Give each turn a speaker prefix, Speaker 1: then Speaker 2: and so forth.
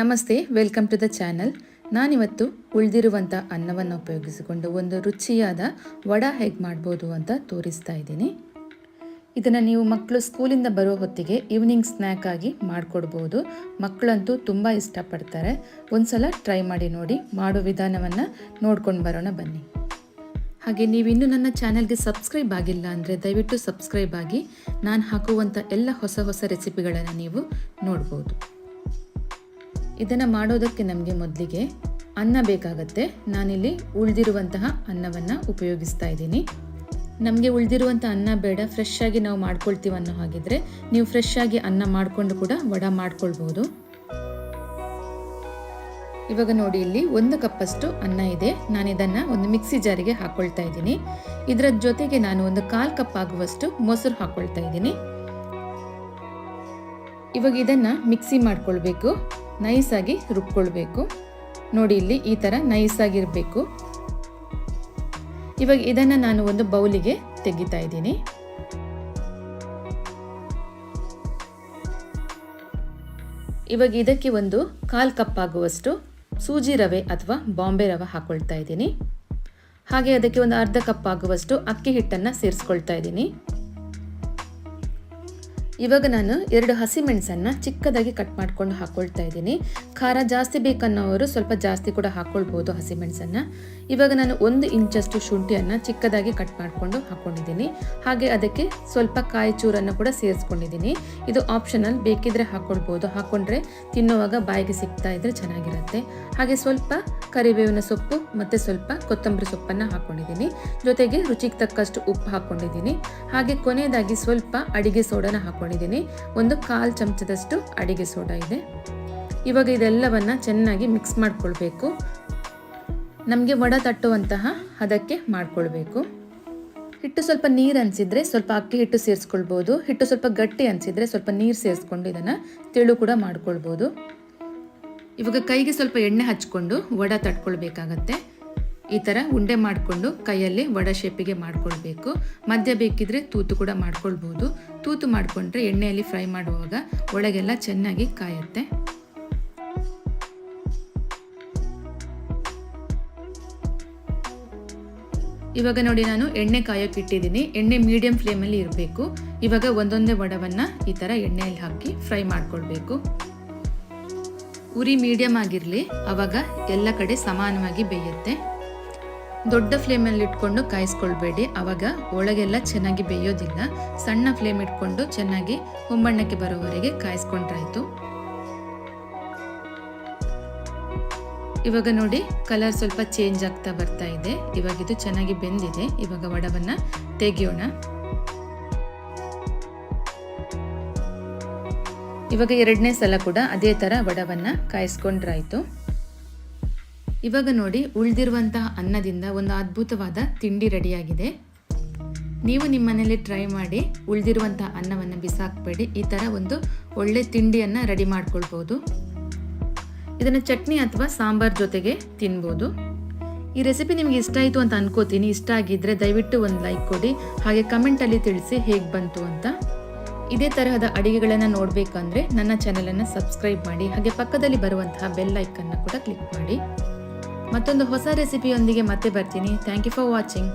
Speaker 1: ನಮಸ್ತೆ, welcome to the channel. ನಾನಿವತ್ತು ಉಳಿದಿರುವಂಥ ಅನ್ನವನ್ನು ಉಪಯೋಗಿಸಿಕೊಂಡು ಒಂದು ರುಚಿಯಾದ ವಡ ಹೇಗೆ ಮಾಡ್ಬೋದು ಅಂತ ತೋರಿಸ್ತಾ ಇದ್ದೀನಿ. ಇದನ್ನು ನೀವು ಮಕ್ಕಳು ಸ್ಕೂಲಿಂದ ಬರೋ ಹೊತ್ತಿಗೆ ಈವ್ನಿಂಗ್ ಸ್ನ್ಯಾಕ್ ಆಗಿ ಮಾಡಿಕೊಡ್ಬೋದು. ಮಕ್ಕಳಂತೂ ತುಂಬ ಇಷ್ಟಪಡ್ತಾರೆ. ಒಂದ್ಸಲ ಟ್ರೈ ಮಾಡಿ ನೋಡಿ, ಮಾಡೋ ವಿಧಾನವನ್ನು ನೋಡ್ಕೊಂಡು ಬರೋಣ ಬನ್ನಿ. ಹಾಗೆ ನೀವಿನ್ನೂ ನನ್ನ ಚಾನಲ್ಗೆ ಸಬ್ಸ್ಕ್ರೈಬ್ ಆಗಿಲ್ಲ ಅಂದರೆ ದಯವಿಟ್ಟು ಸಬ್ಸ್ಕ್ರೈಬ್ ಆಗಿ, ನಾನು ಹಾಕುವಂಥ ಎಲ್ಲ ಹೊಸ ಹೊಸ ರೆಸಿಪಿಗಳನ್ನು ನೀವು ನೋಡ್ಬೋದು. ಇದನ್ನು ಮಾಡೋದಕ್ಕೆ ನಮಗೆ ಮೊದಲಿಗೆ ಅನ್ನ ಬೇಕಾಗತ್ತೆ. ನಾನಿಲ್ಲಿ ಉಳಿದಿರುವಂತಹ ಅನ್ನವನ್ನು ಉಪಯೋಗಿಸ್ತಾ ಇದ್ದೀನಿ. ನಮಗೆ ಉಳಿದಿರುವಂಥ ಅನ್ನ ಬೇಡ ಫ್ರೆಶ್ ಆಗಿ ನಾವು ಮಾಡ್ಕೊಳ್ತೀವಿ ಅನ್ನೋ ಹಾಗಿದ್ರೆ ನೀವು ಫ್ರೆಶ್ ಆಗಿ ಅನ್ನ ಮಾಡಿಕೊಂಡು ಕೂಡ ವಡ ಮಾಡ್ಕೊಳ್ಬೋದು. ಇವಾಗ ನೋಡಿ, ಇಲ್ಲಿ ಒಂದು ಕಪ್ಪಷ್ಟು ಅನ್ನ ಇದೆ. ನಾನು ಇದನ್ನು ಒಂದು ಮಿಕ್ಸಿ ಜಾರಿಗೆ ಹಾಕೊಳ್ತಾ ಇದ್ದೀನಿ. ಇದರ ಜೊತೆಗೆ ನಾನು ಒಂದು ಕಾಲು ಕಪ್ ಆಗುವಷ್ಟು ಮೊಸರು ಹಾಕ್ಕೊಳ್ತಾ ಇದ್ದೀನಿ. ಇವಾಗ ಇದನ್ನು ಮಿಕ್ಸಿ ಮಾಡ್ಕೊಳ್ಬೇಕು. ನೈಸಾಗಿ ರುಬ್ಕೊಳ್ಬೇಕು. ನೋಡಿ ಇಲ್ಲಿ ಈ ಥರ ನೈಸಾಗಿರಬೇಕು. ಇವಾಗ ಇದನ್ನು ನಾನು ಒಂದು ಬೌಲಿಗೆ ತೆಗಿತಾ ಇದ್ದೀನಿ. ಇವಾಗ ಇದಕ್ಕೆ ಒಂದು ಕಾಲು ಕಪ್ ಆಗುವಷ್ಟು ಸೂಜಿ ರವೆ ಅಥವಾ ಬಾಂಬೆ ರವೆ ಹಾಕೊಳ್ತಾ ಇದ್ದೀನಿ. ಹಾಗೆ ಅದಕ್ಕೆ ಒಂದು ಅರ್ಧ ಕಪ್ ಆಗುವಷ್ಟು ಅಕ್ಕಿ ಹಿಟ್ಟನ್ನು ಸೇರಿಸ್ಕೊಳ್ತಾ ಇದ್ದೀನಿ. ಇವಾಗ ನಾನು ಎರಡು ಹಸಿಮೆಣಸನ್ನು ಚಿಕ್ಕದಾಗಿ ಕಟ್ ಮಾಡ್ಕೊಂಡು ಹಾಕ್ಕೊಳ್ತಾ ಇದ್ದೀನಿ. ಖಾರ ಜಾಸ್ತಿ ಬೇಕನ್ನೋರು ಸ್ವಲ್ಪ ಜಾಸ್ತಿ ಕೂಡ ಹಾಕ್ಕೊಳ್ಬೋದು ಹಸಿಮೆಣಸನ್ನು ಇವಾಗ ನಾನು ಒಂದು ಇಂಚಷ್ಟು ಶುಂಠಿಯನ್ನು ಚಿಕ್ಕದಾಗಿ ಕಟ್ ಮಾಡಿಕೊಂಡು ಹಾಕ್ಕೊಂಡಿದ್ದೀನಿ ಹಾಗೆ ಅದಕ್ಕೆ ಸ್ವಲ್ಪ ಕಾಯಿ ಚೂರನ್ನು ಕೂಡ ಸೇರಿಸ್ಕೊಂಡಿದ್ದೀನಿ. ಇದು ಆಪ್ಷನಲ್, ಬೇಕಿದ್ರೆ ಹಾಕ್ಕೊಳ್ಬೋದು ಹಾಕ್ಕೊಂಡ್ರೆ ತಿನ್ನುವಾಗ ಬಾಯಿಗೆ ಸಿಗ್ತಾ ಇದ್ರೆ ಚೆನ್ನಾಗಿರುತ್ತೆ. ಹಾಗೆ ಸ್ವಲ್ಪ ಕರಿಬೇವಿನ ಸೊಪ್ಪು ಮತ್ತು ಸ್ವಲ್ಪ ಕೊತ್ತಂಬರಿ ಸೊಪ್ಪನ್ನು ಹಾಕ್ಕೊಂಡಿದ್ದೀನಿ ಜೊತೆಗೆ ರುಚಿಗೆ ತಕ್ಕಷ್ಟು ಉಪ್ಪು ಹಾಕ್ಕೊಂಡಿದ್ದೀನಿ ಹಾಗೆ ಕೊನೆಯದಾಗಿ ಸ್ವಲ್ಪ ಅಡಿಗೆ ಸೋಡನ ಹಾಕ್ಕೊಂಡಿದ್ದೀನಿ ಒಂದು ಕಾಲು ಚಮಚದಷ್ಟು ಅಡಿಗೆ ಸೋಡಾ ಇದೆ. ಇವಾಗ ಇದೆಲ್ಲವನ್ನ ಚೆನ್ನಾಗಿ ಮಿಕ್ಸ್ ಮಾಡ್ಕೊಳ್ಬೇಕು. ನಮಗೆ ವಡ ತಟ್ಟುವಂತಹ ಹದಕ್ಕೆ ಮಾಡ್ಕೊಳ್ಬೇಕು. ಹಿಟ್ಟು ಸ್ವಲ್ಪ ನೀರು ಅನಿಸಿದರೆ ಸ್ವಲ್ಪ ಅಕ್ಕಿ ಹಿಟ್ಟು ಸೇರಿಸ್ಕೊಳ್ಬೋದು. ಹಿಟ್ಟು ಸ್ವಲ್ಪ ಗಟ್ಟಿ ಅನಿಸಿದರೆ ಸ್ವಲ್ಪ ನೀರು ಸೇರಿಸ್ಕೊಂಡು ಇದನ್ನು ತೆಳು ಕೂಡ ಮಾಡ್ಕೊಳ್ಬೋದು. ಇವಾಗ ಕೈಗೆ ಸ್ವಲ್ಪ ಎಣ್ಣೆ ಹಚ್ಕೊಂಡು ವಡ ತಟ್ಕೊಳ್ಬೇಕಾಗತ್ತೆ. ಈ ಥರ ಉಂಡೆ ಮಾಡಿಕೊಂಡು ಕೈಯಲ್ಲಿ ವಡ ಶೇಪಿಗೆ ಮಾಡ್ಕೊಳ್ಬೇಕು. ಮಧ್ಯ ಬೇಕಿದ್ರೆ ತೂತು ಕೂಡ ಮಾಡ್ಕೊಳ್ಬೋದು. ತೂತು ಮಾಡಿಕೊಂಡ್ರೆ ಎಣ್ಣೆಯಲ್ಲಿ ಫ್ರೈ ಮಾಡುವಾಗ ಒಳಗೆಲ್ಲ ಚೆನ್ನಾಗಿ ಕಾಯುತ್ತೆ. ಇವಾಗ ನೋಡಿ ನಾನು ಎಣ್ಣೆ ಕಾಯೋಕೆ ಇಟ್ಟಿದ್ದೀನಿ. ಎಣ್ಣೆ ಮೀಡಿಯಂ ಫ್ಲೇಮಲ್ಲಿ ಇರಬೇಕು. ಇವಾಗ ಒಂದೊಂದೇ ವಡವನ್ನು ಈ ಥರ ಎಣ್ಣೆಯಲ್ಲಿ ಹಾಕಿ ಫ್ರೈ ಮಾಡಿಕೊಳ್ಬೇಕು. ಉರಿ ಮೀಡಿಯಂ ಆಗಿರಲಿ ಆವಾಗ ಎಲ್ಲ ಕಡೆ ಸಮಾನವಾಗಿ ಬೇಯುತ್ತೆ. ದೊಡ್ಡ ಫ್ಲೇಮಲ್ಲಿ ಇಟ್ಕೊಂಡು ಕಾಯಿಸ್ಕೊಳ್ಬೇಡಿ. ಅವಾಗ ಒಳಗೆಲ್ಲ ಚೆನ್ನಾಗಿ ಬೇಯೋದಿಲ್ಲ. ಸಣ್ಣ ಫ್ಲೇಮ್ ಇಟ್ಕೊಂಡು ಚೆನ್ನಾಗಿ ಹೊಂಬಣ್ಣಕ್ಕೆ ಬರೋವರೆಗೆ ಕಾಯಿಸ್ಕೊಂಡ್ರಾಯ್ತು. ಇವಾಗ ನೋಡಿ ಕಲರ್ ಸ್ವಲ್ಪ ಚೇಂಜ್ ಆಗ್ತಾ ಬರ್ತಾ ಇದೆ. ಇವಾಗ ಇದು ಚೆನ್ನಾಗಿ ಬೆಂದಿದೆ. ಇವಾಗ ವಡವನ್ನ ತೆಗೆಯೋಣ. ಇವಾಗ ಎರಡನೇ ಸಲ ಕೂಡ ಅದೇ ಥರ ವಡವನ್ನ ಕಾಯಿಸ್ಕೊಂಡ್ರಾಯ್ತು. ಇವಾಗ ನೋಡಿ, ಉಳಿದಿರುವಂತಹ ಅನ್ನದಿಂದ ಒಂದು ಅದ್ಭುತವಾದ ತಿಂಡಿ ರೆಡಿಯಾಗಿದೆ. ನೀವು ನಿಮ್ಮ ಮನೇಲಿ ಟ್ರೈ ಮಾಡಿ ಉಳಿದಿರುವಂತಹ ಅನ್ನವನ್ನು ಬಿಸಾಕಬೇಡಿ. ಈ ಥರ ಒಂದು ಒಳ್ಳೆ ತಿಂಡಿಯನ್ನು ರೆಡಿ ಮಾಡ್ಕೊಳ್ಬೋದು. ಇದನ್ನು ಚಟ್ನಿ ಅಥವಾ ಸಾಂಬಾರ್ ಜೊತೆಗೆ ತಿನ್ಬೋದು. ಈ ರೆಸಿಪಿ ನಿಮಗೆ ಇಷ್ಟ ಆಯಿತು ಅಂತ ಅನ್ಕೋತೀನಿ. ಇಷ್ಟ ಆಗಿದ್ದರೆ ದಯವಿಟ್ಟು ಒಂದು ಲೈಕ್ ಕೊಡಿ. ಹಾಗೆ ಕಮೆಂಟಲ್ಲಿ ತಿಳಿಸಿ ಹೇಗೆ ಬಂತು ಅಂತ. ಇದೇ ತರಹದ ಅಡಿಗೆಗಳನ್ನು ನೋಡಬೇಕಂದ್ರೆ ನನ್ನ ಚಾನಲನ್ನು ಸಬ್ಸ್ಕ್ರೈಬ್ ಮಾಡಿ. ಹಾಗೆ ಪಕ್ಕದಲ್ಲಿ ಬರುವಂತಹ ಬೆಲ್ ಐಕನ್ನ ಕೂಡ ಕ್ಲಿಕ್ ಮಾಡಿ. ಮತ್ತೊಂದು ಹೊಸ ರೆಸಿಪಿಯೊಂದಿಗೆ ಮತ್ತೆ ಬರ್ತೀನಿ. Thank you for watching